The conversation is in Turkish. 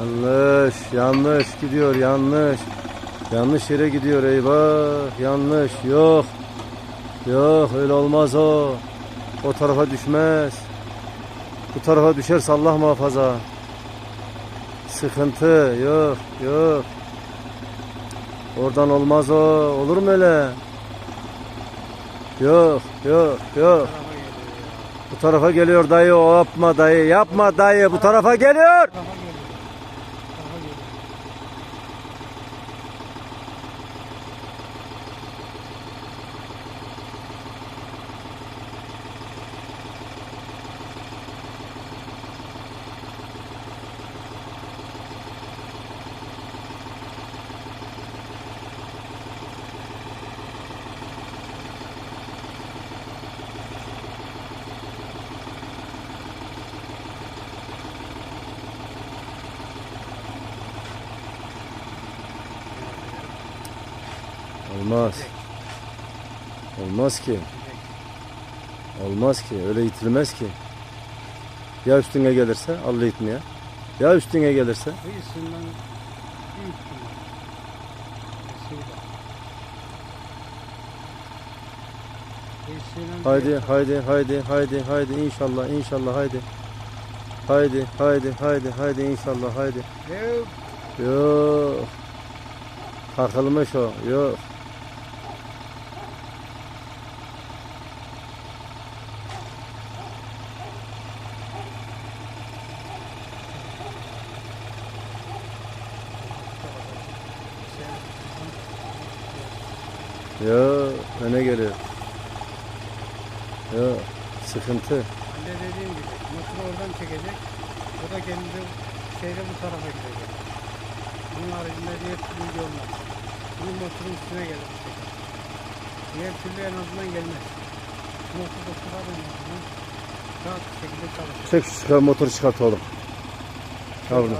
Yanlış, yanlış gidiyor, yanlış. Yanlış yere gidiyor eyvah. Yanlış, yok. Yok öyle olmaz o. O tarafa düşmez. Bu tarafa düşerse Allah muhafaza. Sıkıntı, yok, yok. Oradan olmaz o. Olur mu öyle? Yok, yok, yok. Bu tarafa geliyor dayı. O yapma dayı. Yapma dayı. Bu tarafa geliyor. Tarafa geliyor. Tarafa geliyor. Olmaz. Olmaz ki. Olmaz ki. Öyle itilmez ki. Ya üstüne gelirse Allah itmeye. Ya üstüne gelirse. Kıyısından büyük Haydi haydi haydi haydi haydi inşallah inşallah haydi. Haydi haydi haydi haydi inşallah haydi. Yok. Yok. Takılmış o. Yok. Yok. Öne geliyor. Yok. Sıkıntı. Anne dediğim gibi motoru oradan çekecek. O da kendi şeyle bu tarafa gidecek. Bunun haricinde diğer türlü bir olmaz. Bunun motorun üstüne gelir bu şekilde. Diğer türlü en azından gelmez. Motor da sıra rahat bir şekilde çalışır. Çek şu motoru çıkart oğlum. Yavrum.